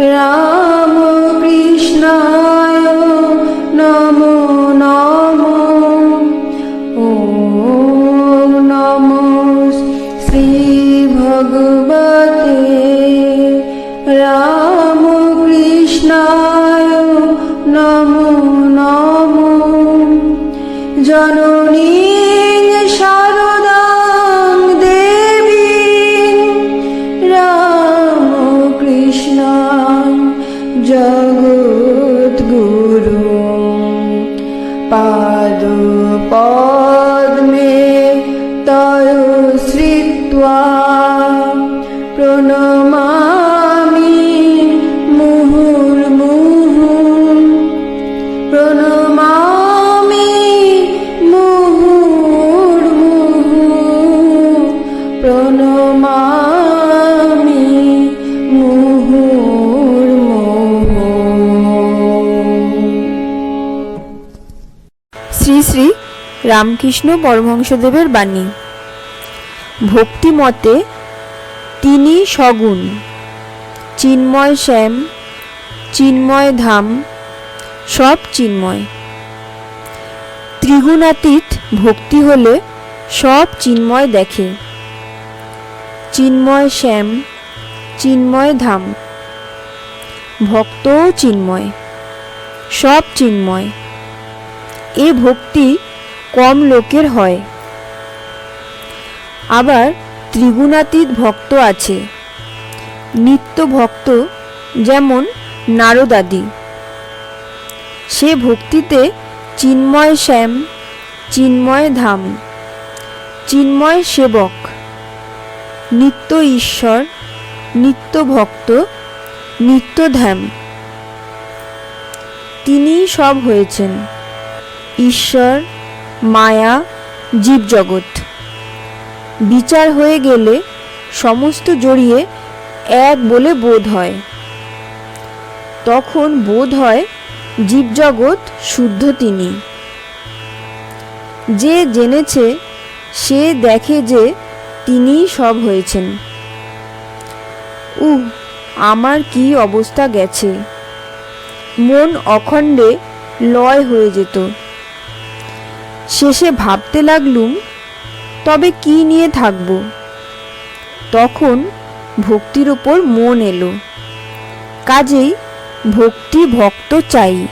রামকৃষ্ণায় নমো নমো। ও নমো শ্রী ভগবতে। রামকৃষ্ণায় নমো নমো। জননী পাদ পদ্মে তয় শ্রী শ্রী রামকৃষ্ণ পরমহংসদেবের বাণী। ভক্তি মতে তিনি সগুণ। চিন্ময় শ্যাম, চিন্ময় ধাম, সব চিন্ময়। ত্রিগুণাতীত ভক্তি হলে সব চিন্ময় দেখে। চিন্ময় শ্যাম, চিন্ময় ধাম। ভক্তও চিন্ময়, সব চিন্ময়। এ ভক্তি কম লোকের হয়। আবার ত্রিগুণাতীত ভক্ত আছে। নিত্য ভক্ত যেমন নারদাদি সে ভক্তিতে চিন্ময় শ্যাম, চিন্ময় ধাম, চিন্ময় সেবক, নিত্য ঈশ্বর, নিত্য ভক্ত, নিত্য ধ্যান তিনিই সব হয়েছেন। ঈশ্বর, মায়া, জীবজগৎ। বিচার হয়ে গেলে সমস্ত জড়িয়ে এক বলে বোধ হয়। তখন বোধ হয় জীবজগৎ শুদ্ধ তিনি। যে জেনেছে, সে দেখে যে তিনিই সব হয়েছেন। উহ, আমার কি অবস্থা গেছে। মন অখণ্ডে লয় হয়ে যেত। শেষে ভাবতে লাগলুম, তবে কি নিয়ে থাকব? তখন ভক্তির ওপর মন এলো। কাজেই ভক্তি ভক্ত চাই।